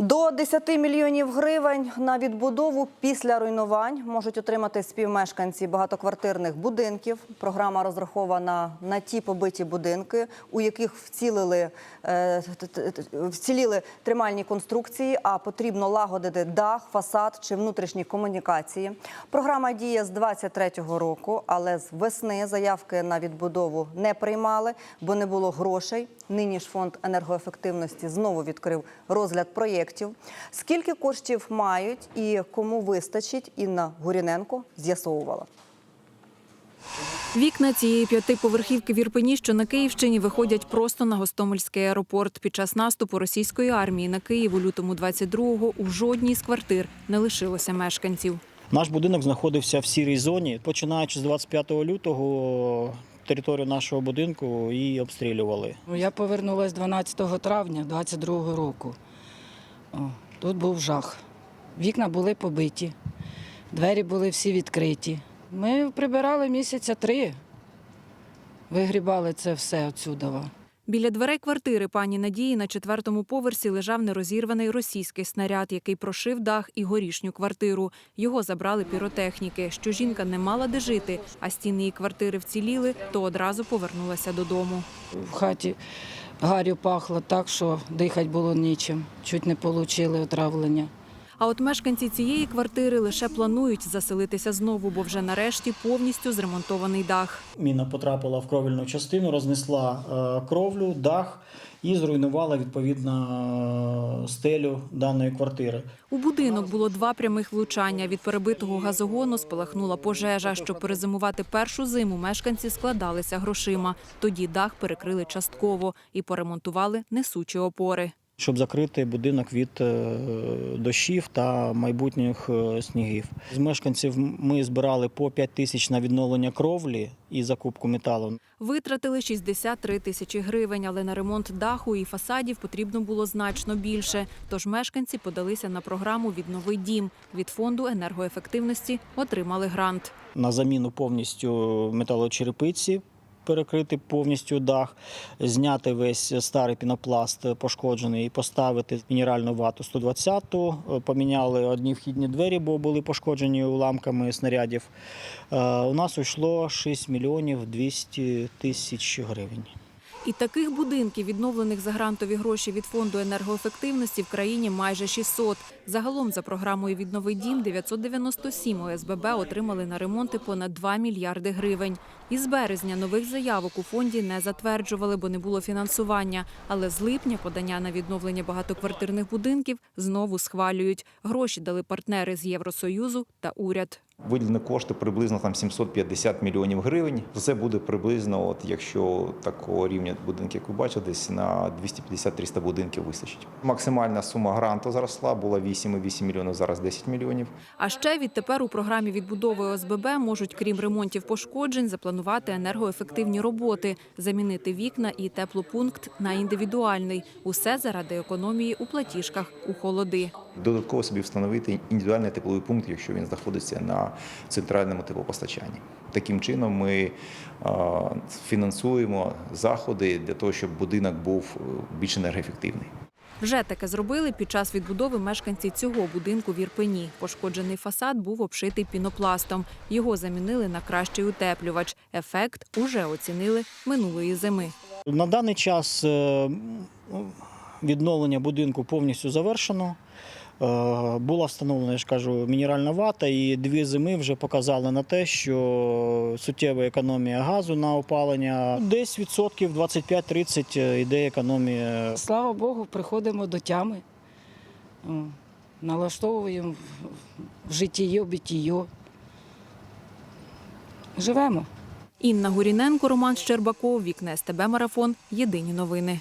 До 10 мільйонів гривень на відбудову після руйнувань можуть отримати співмешканці багатоквартирних будинків. Програма розрахована на ті побиті будинки, у яких вцілили, е, вціліли тримальні конструкції, а потрібно лагодити дах, фасад чи внутрішні комунікації. Програма діє з 23-го року, але з весни заявки на відбудову не приймали, бо не було грошей. Нині ж фонд енергоефективності знову відкрив розгляд проєктів. Скільки коштів мають і кому вистачить, Інна Гуріненко з'ясовувала. Вікна цієї п'ятиповерхівки в Ірпені, що на Київщині, виходять просто на Гостомельський аеропорт. Під час наступу російської армії на Київ у лютому 22-го у жодній з квартир не лишилося мешканців. Наш будинок знаходився в сірій зоні. Починаючи з 25 лютого, територію нашого будинку і обстрілювали. Ну, Я повернулася 12 травня 22 року. О, тут був жах. Вікна були побиті, двері були всі відкриті. Ми прибирали місяця три, вигрібали це все отсюдова. Біля дверей квартири пані Надії на четвертому поверсі лежав нерозірваний російський снаряд, який прошив дах і горішню квартиру. Його забрали піротехніки. Що жінка не мала де жити, а стіни її квартири вціліли, то одразу повернулася додому. В хаті гарю пахло так, що дихати було нічим. Чуть не отримали отравлення. А от мешканці цієї квартири лише планують заселитися знову, бо вже нарешті повністю зремонтований дах. Міна потрапила в кровельну частину, рознесла е, кровлю, дах і зруйнувала відповідно е, стелю даної квартири. У будинок було два прямих влучання. Від перебитого газогону спалахнула пожежа. Щоб перезимувати першу зиму, мешканці складалися грошима. Тоді дах перекрили частково і поремонтували несучі опори. Щоб закрити будинок від е, дощів та майбутніх е, снігів. З мешканців ми збирали по 5 тисяч на відновлення кровлі і закупку металу. Витратили 63 тисячі гривень, але на ремонт даху і фасадів потрібно було значно більше. Тож мешканці подалися на програму «Віднови дім». Від фонду енергоефективності отримали грант. на заміну повністю металочерепиці. Перекрити повністю дах, зняти весь старий пінопласт пошкоджений і поставити мінеральну вату 120-ту. Поміняли одні вхідні двері, бо були пошкоджені уламками снарядів. Е, У нас уйшло 6 мільйонів 200 тисяч гривень. І таких будинків, відновлених за грантові гроші від фонду енергоефективності, в країні майже 600. Загалом за програмою «Віднови дім» 997 ОСББ отримали на ремонти понад 2 мільярди гривень. Із березня нових заявок у фонді не затверджували, бо не було фінансування. Але з липня подання на відновлення багатоквартирних будинків знову схвалюють. Гроші дали партнери з Євросоюзу та уряд. Виділені кошти приблизно там 750 мільйонів гривень. Це буде приблизно, от якщо такого рівня будинки, як ви бачите, десь на 250-300 будинків вистачить. Максимальна сума гранту зросла, була 8,8 мільйонів, зараз 10 мільйонів. А ще відтепер у програмі відбудови ОСББ можуть, крім ремонтів пошкоджень, запланувати енергоефективні роботи, замінити вікна і теплопункт на індивідуальний. Усе заради економії у платіжках у холоди. Додатково собі встановити індивідуальний тепловий пункт, якщо він знаходиться на центральному теплопостачанні. Таким чином ми е, фінансуємо заходи для того, щоб будинок був е, більш енергоефективний. Вже таке зробили під час відбудови мешканці цього будинку в Ірпені. Пошкоджений фасад був обшитий пінопластом. Його замінили на кращий утеплювач. Ефект уже оцінили минулої зими. На даний час е, відновлення будинку повністю завершено. Е, Була встановлена, я ж кажу, мінеральна вата, і дві зими вже показали на те, що суттєва економія газу на опалення. Десь відсотків 25-30 йде економія. Слава Богу, приходимо до тями, налаштовуємо в життєйо, бітійо. Живемо. Інна Гуріненко, Роман Щербаков, Вікне СТБ Марафон. Єдині новини.